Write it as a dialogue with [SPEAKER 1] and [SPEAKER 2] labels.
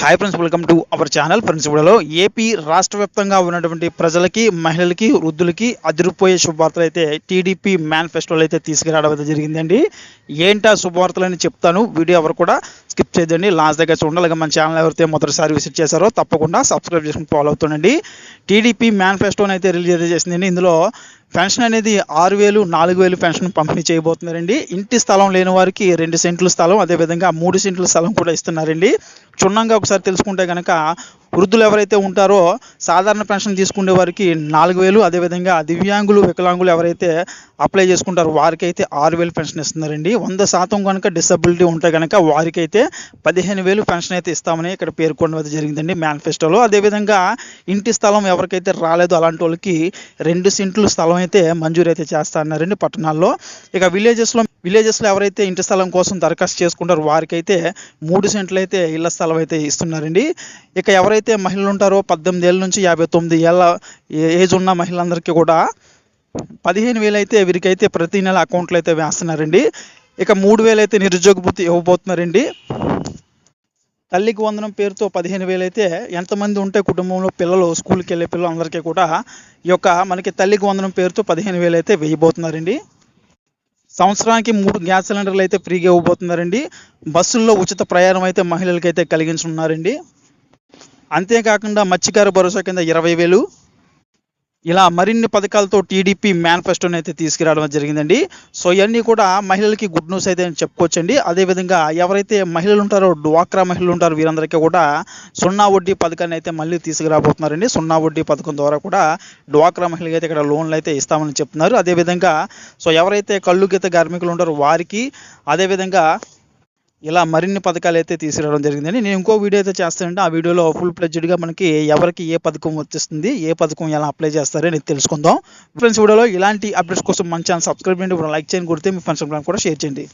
[SPEAKER 1] Hi friends welcome to our channel friends ఇప్పుడులో AP రాష్ట్ర వ్యాప్తంగా ఉన్నటువంటి ప్రజలకి మహిళలకి వృద్ధులకి అదిరిపోయే శుభవార్తలు అయితే టీడీపీ మేనిఫెస్టోలు అయితే తీసుకురావడం అయితే జరిగిందండి. ఏంటా శుభవార్తలు అని చెప్తాను. వీడియో ఎవరు కూడా స్కిప్ చేయదండి లాస్ట్ దగ్గర చూడండి. అలాగే మన ఛానల్ ఎవరైతే మొదటిసారి విజిట్ చేశారో తప్పకుండా సబ్స్క్రైబ్ చేసుకుని ఫాలో అవుతుండండి. టీడీపీ మేనిఫెస్టోని అయితే రిలీజ్ చేసిందండి. ఇందులో పెన్షన్ అనేది ఆరు వేలు నాలుగు వేలు పెన్షన్ పంపిణీ చేయబోతున్నారండి. ఇంటి స్థలం లేని వారికి రెండు సెంట్ల స్థలం అదేవిధంగా మూడు సెంట్ల స్థలం కూడా ఇస్తున్నారండి. క్షుణ్ణంగా ఒకసారి తెలుసుకుంటే కనుక వృద్ధులు ఎవరైతే ఉంటారో సాధారణ పెన్షన్ తీసుకునే వారికి నాలుగు వేలు అదేవిధంగా దివ్యాంగులు వికలాంగులు ఎవరైతే అప్లై చేసుకుంటారో వారికైతే ఆరు వేలు పెన్షన్ ఇస్తున్నారండి. వంద శాతం కనుక డిసబిలిటీ ఉంటే కనుక వారికైతే పదిహేను వేలు పెన్షన్ అయితే ఇస్తామని ఇక్కడ పేర్కొనడం జరిగిందండి మేనిఫెస్టోలో. అదేవిధంగా ఇంటి స్థలం ఎవరికైతే రాలేదో అలాంటి వాళ్ళకి రెండు సెంట్లు స్థలం అయితే మంజూరు అయితే చేస్తా అన్నారండి పట్టణాల్లో. ఇక విలేజెస్లో విలేజెస్లో ఎవరైతే ఇంటి స్థలం కోసం దరఖాస్తు చేసుకుంటారో వారికైతే మూడు సెంట్లు అయితే ఇళ్ళ స్థలం అయితే ఇస్తున్నారండి. ఇక ఎవరైతే మహిళలు ఉంటారో పద్దెనిమిది ఏళ్ళ నుంచి యాభై తొమ్మిది ఏళ్ళ ఏజ్ ఉన్న మహిళలందరికీ కూడా పదిహేను వేలు అయితే వీరికైతే ప్రతి నెల అకౌంట్లో అయితే వేస్తున్నారండి. ఇక మూడు వేలు అయితే నిరుద్యోగ భృతి ఇవ్వబోతున్నారండి. తల్లికి వందనం పేరుతో పదిహేను వేలు అయితే ఎంతమంది ఉంటే కుటుంబంలో పిల్లలు స్కూల్కి వెళ్ళే పిల్లలు అందరికీ కూడా ఈ యొక్క మనకి తల్లికి వందనం పేరుతో పదిహేను వేలు అయితే వేయబోతున్నారండి. సంవత్సరానికి మూడు గ్యాస్ సిలిండర్లు అయితే ఫ్రీగా ఇవ్వబోతున్నారండి. బస్సుల్లో ఉచిత ప్రయాణం అయితే మహిళలకైతే కలిగించనున్నారండి. కలిగించున్నారండి అంతేకాకుండా మత్స్యకార భరోసా కింద ఇరవై వేలు ఇలా మరిన్ని పథకాలతో టీడీపీ మేనిఫెస్టోని అయితే తీసుకురావడం జరిగిందండి. సో ఇవన్నీ కూడా మహిళలకి గుడ్ న్యూస్ అయితే చెప్పుకోవచ్చండి. అదేవిధంగా ఎవరైతే మహిళలు ఉంటారో డ్వాక్రా మహిళలు ఉంటారో వీరందరికీ కూడా సున్నా వడ్డీ పథకాన్ని అయితే మళ్ళీ తీసుకురాబోతున్నారండి. సున్నా వడ్డీ పథకం ద్వారా కూడా డ్వాక్రా మహిళలకు అయితే ఇక్కడ లోన్లు అయితే ఇస్తామని చెప్తున్నారు. అదేవిధంగా సో ఎవరైతే కళ్ళు గీత కార్మికులు ఉంటారో వారికి అదేవిధంగా ఇలా మరిన్ని పథకాలు అయితే తీసుకురావడం జరిగిందండి. నేను ఇంకో వీడియో అయితే చేస్తానంటే ఆ వీడియోలో ఫుల్ ప్లెడ్జ్డ్గా మనకి ఎవరికి ఏ పథకం వచ్చేస్తుంది ఏ పథకం ఎలా అప్లై చేస్తారో అనేది తెలుసుకుందాం. ఫ్రెండ్స్ వీడియోలో ఇలాంటి అప్డేట్స్ కోసం మంచి ఛానల్ సబ్స్క్రైబ్ చేయండి. లైక్ చేయండి కొడితే మీ ఫ్రెండ్స్ కూడా షేర్ చేయండి.